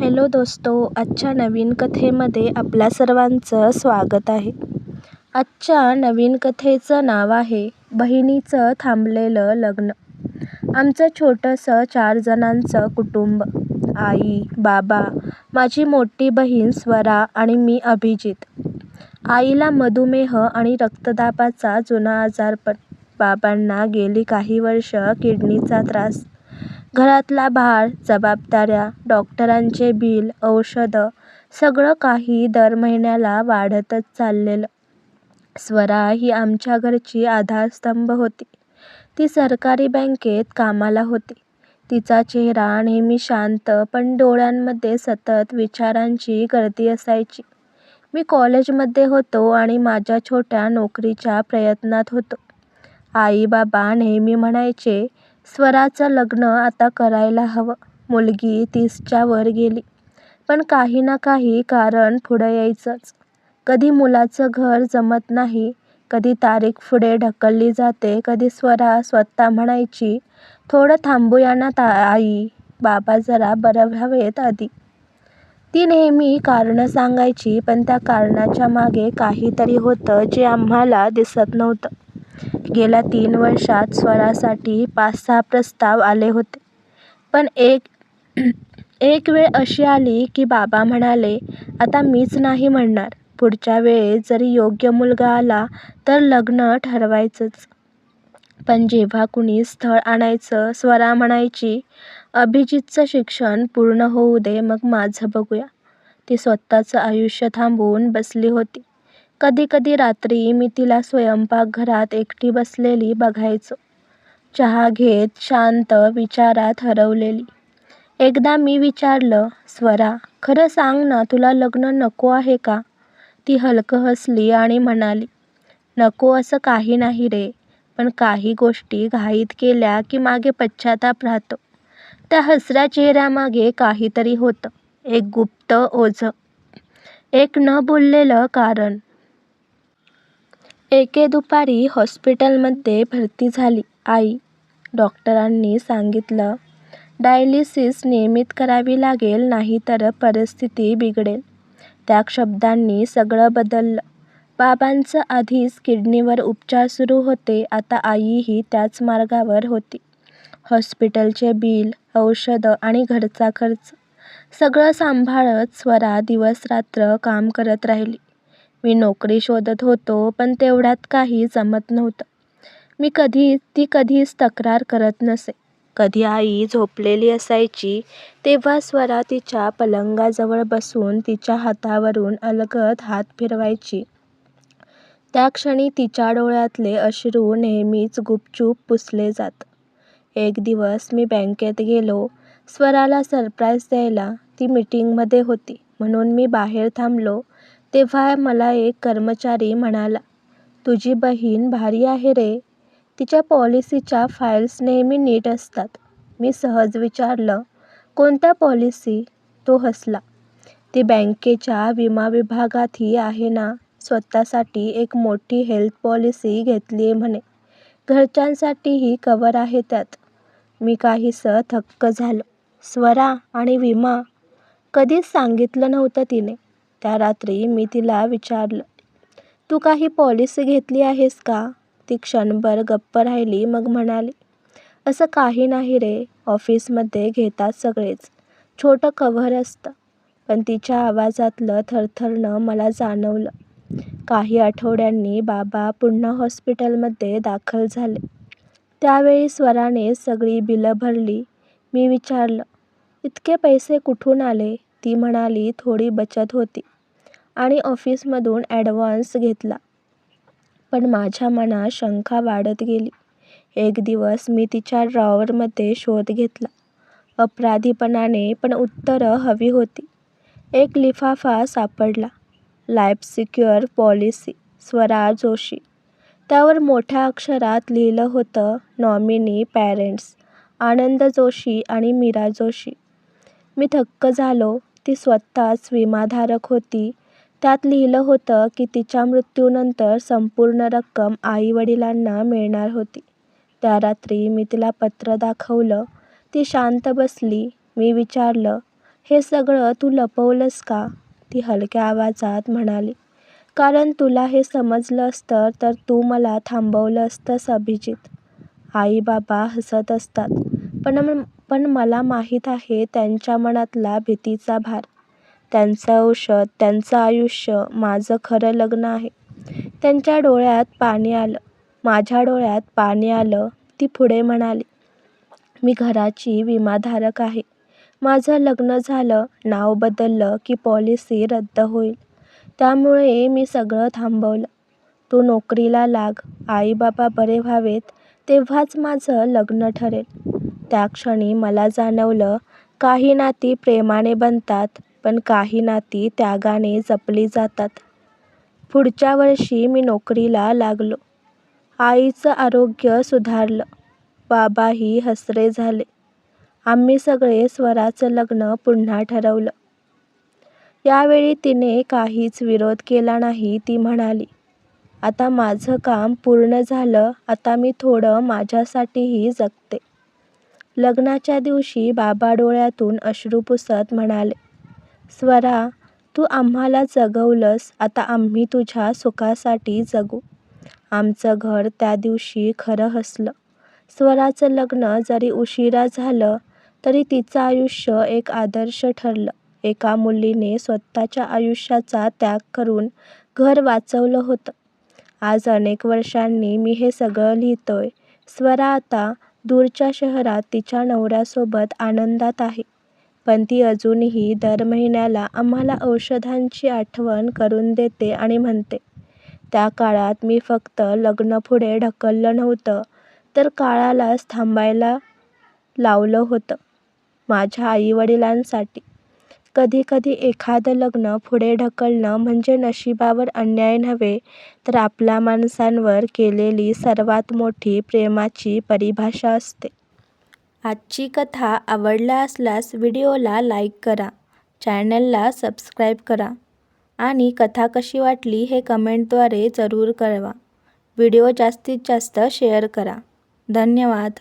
Hello दोस्तो आजच्या नवीन कथेमध्ये आपल्या सर्वांचं स्वागत आहे. आजच्या नवीन कथेचं नाव आहे बहिणीचं थांबलेलं लग्न. आमचं छोटंसं चार जणांचं कुटुंब. आई बाबा माझी मोठी बहीण स्वरा आणि मी अभिजित. आईला मधुमेह आणि रक्तदाबाचा जुना आजारपण बाबांना गेली काही वर्ष किडनीचा त्रास. घरातला भार जबाबदाऱ्या डॉक्टरांचे बिल औषधं सगळं काही दर महिन्याला वाढतच चाललेलं. स्वरा ही आमच्या घरची आधारस्तंभ होती. ती सरकारी बँकेत कामाला होती. तिचा चेहरा नेहमी शांत पण डोळ्यांमध्ये सतत विचारांची गर्दी असायची. मी कॉलेजमध्ये होतो आणि माझ्या छोट्या नोकरीच्या प्रयत्नात होतो. आई बाबा नेहमी म्हणायचे स्वराचं लग्न आता करायला हवं. मुलगी तीसच्या वर गेली. पण काही ना काही कारण पुढं यायचंच. कधी मुलाचं घर जमत नाही कधी तारीख पुढे ढकलली जाते कधी स्वरा स्वतः म्हणायची थोडं थांबूया ना ता आई बाबा जरा बरं व्हावेत आधी. ती नेहमी कारणं सांगायची पण त्या कारणाच्या मागे काहीतरी होतं जे आम्हाला दिसत नव्हतं. गेल्या तीन वर्षात स्वरासाठी पाच सहा प्रस्ताव आले होते. पण एक एक वेळ अशी आली की बाबा म्हणाले आता मीच नाही म्हणणार. पुढच्या वेळेस जरी योग्य मुलगा आला तर लग्न ठरवायचंच. पण जेव्हा कुणी स्थळ आणायचं स्वरा म्हणायची अभिजितचं शिक्षण पूर्ण होऊ दे मग माझं बघूया ती स्वतःचं आयुष्य थांबवून बसली होती. कधी कधी रात्री मी तिला स्वयंपाकघरात एकटी बसलेली बघायचो. चहा घेत शांत विचारात हरवलेली. एकदा मी विचारलं स्वरा खरं सांग ना तुला लग्न नको आहे का? ती हलकं हसली आणि म्हणाली नको असं काही नाही रे पण काही गोष्टी घाईत केल्या की मागे पश्चाताप राहतो. त्या हसऱ्या चेहऱ्यामागे काहीतरी होतं. एक गुप्त ओझं. एक न बोललेलं कारण. एके दुपारी हॉस्पिटलमध्ये भरती झाली. आई डॉक्टरांनी सांगितलं डायलिसिस नियमित करावी लागेल नाहीतर परिस्थिती बिघडेल त्या शब्दांनी सगळं बदललं. बाबांचं आधीच किडनीवर उपचार सुरू होते आता आईही त्याच मार्गावर होती. हॉस्पिटलचे बिल औषधं आणि घरचा खर्च सगळं सांभाळत स्वरा दिवसरात्र काम करत राहिली. मी नोकरी शोधत होतो पण तेवढ्यात काही जमत नव्हतं. मी कधी ती कधीच तक्रार करत नसे. कधी आई झोपलेली असायची तेव्हा स्वरा तिच्या पलंगाजवळ बसून तिच्या हातावरून अलगद हात फिरवायची. त्या क्षणी तिच्या डोळ्यातले अश्रू नेहमीच गुपचूप पुसले जात. एक दिवस मी बँकेत गेलो. स्वराला सरप्राईज द्यायला ती मीटिंगमध्ये होती म्हणून मी बाहेर थांबलो. तेव्हा मला एक कर्मचारी म्हणाला तुझी बहीण भारी आहे रे. तिच्या पॉलिसीच्या फाईल्स नेहमी नीट असतात. मी सहज विचारलं कोणत्या पॉलिसी? तो हसला ती बँकेच्या विमा विभागातही आहे ना. स्वतःसाठी एक मोठी हेल्थ पॉलिसी घेतलीये म्हणे. घरच्यांसाठीही कव्हर आहे त्यात. मी काहीसं थक्क झालो स्वरा आणि विमा. कधीच सांगितलं नव्हतं तिने. त्या रात्री मी तिला विचारलं तू काही पॉलिसी घेतली आहेस का? ती क्षणभर गप्प राहिली मग म्हणाली असं काही नाही रे ऑफिसमध्ये घेतात सगळेच. छोटं कव्हर असतं. पण तिच्या आवाजातलं थरथरणं मला जाणवलं. काही आठवड्यांनी बाबा पुन्हा हॉस्पिटलमध्ये दाखल झाले. त्यावेळी स्वराने सगळी बिलं भरली. मी विचारलं इतके पैसे कुठून आले? ती म्हणाली थोडी बचत होती. आणि ऑफिसमधून ॲडव्हान्स घेतला. पण माझ्या मनात शंका वाढत गेली. एक दिवस मी तिच्या ड्रॉवरमध्ये शोध घेतला. अपराधीपणाने पण उत्तरं हवी होती. एक लिफाफा सापडला. Life secure policy Swara Joshi. त्यावर मोठ्या अक्षरात लिहिलं होतं नॉमिनी पॅरेंट्स आनंद जोशी आणि मीरा जोशी. मी थक्क झालो. ती स्वतःच विमाधारक होती. त्यात लिहिलं होतं की तिच्या मृत्यूनंतर संपूर्ण रक्कम आई-वडिलांना मिळणार होती. त्या रात्री मी तिला पत्र दाखवलं. ती शांत बसली. मी विचारलं हे सगळं तू लपवलंस का? ती हलक्या आवाजात म्हणाली कारण तुला हे समजलं असतं तर तू मला थांबवलं असतंस अभिजित. आई बाबा हसत असतात. पण पण मला माहीत आहे त्यांच्या मनातला भीतीचा भार. त्यांचं औषध त्यांचं आयुष्य माझं खरं लग्न आहे. त्यांच्या डोळ्यात पाणी आलं. माझ्या डोळ्यात पाणी आलं ती पुढे म्हणाली मी घराची विमाधारक आहे. माझं लग्न झालं नाव बदललं की पॉलिसी रद्द होईल. त्यामुळे मी सगळं थांबवलं. तू नोकरीला लाग. आईबाबा बरे व्हावेत तेव्हाच माझं लग्न ठरेल. त्या क्षणी मला जाणवलं काही नाती प्रेमाने बनतात पण काही नाती त्यागाने जपली जातात. पुढच्या वर्षी मी नोकरीला लागलो. आईचं आरोग्य सुधारलं. बाबाही हसरे झाले. आम्ही सगळे स्वराचं लग्न पुन्हा ठरवलं. यावेळी तिने काहीच विरोध केला नाही ती म्हणाली आता माझं काम पूर्ण झालं आता मी थोडं माझ्यासाठीही जगते. लग्नाच्या दिवशी बाबा डोळ्यातून अश्रू पुसत म्हणाले स्वरा तू आम्हाला जगवलंस आता आम्ही तुझ्या सुखासाठी जगू. आमचं घर त्या दिवशी खरं हसलं. स्वराचं लग्न जरी उशिरा झालं तरी तिचं आयुष्य एक आदर्श ठरलं. एका मुलीने स्वतःच्या आयुष्याचा त्याग करून घर वाचवलं होतं. आज अनेक वर्षांनी मी हे सगळं लिहितोय. स्वरा आता दूरच्या शहरात तिच्या नवऱ्यासोबत आनंदात आहे. पण ती अजूनही दर महिन्याला आम्हाला औषधांची आठवण करून देते आणि म्हणते त्या काळात मी फक्त लग्न पुढे ढकललं नव्हतं तर काळालाच थांबायला लावलं होतं माझ्या आईवडिलांसाठी. कधी कधी एखादं लग्न पुढे ढकलणं म्हणजे नशिबावर अन्याय नव्हे तर आपल्या माणसांवर केलेली सर्वात मोठी प्रेमाची परिभाषा असते. आजची कथा आवडला असल्यास व्हिडिओला लाईक करा चॅनलला सबस्क्राईब करा आणि कथा कशी वाटली हे कमेंटद्वारे जरूर कळवा. व्हिडिओ जास्तीत जास्त शेअर करा. धन्यवाद.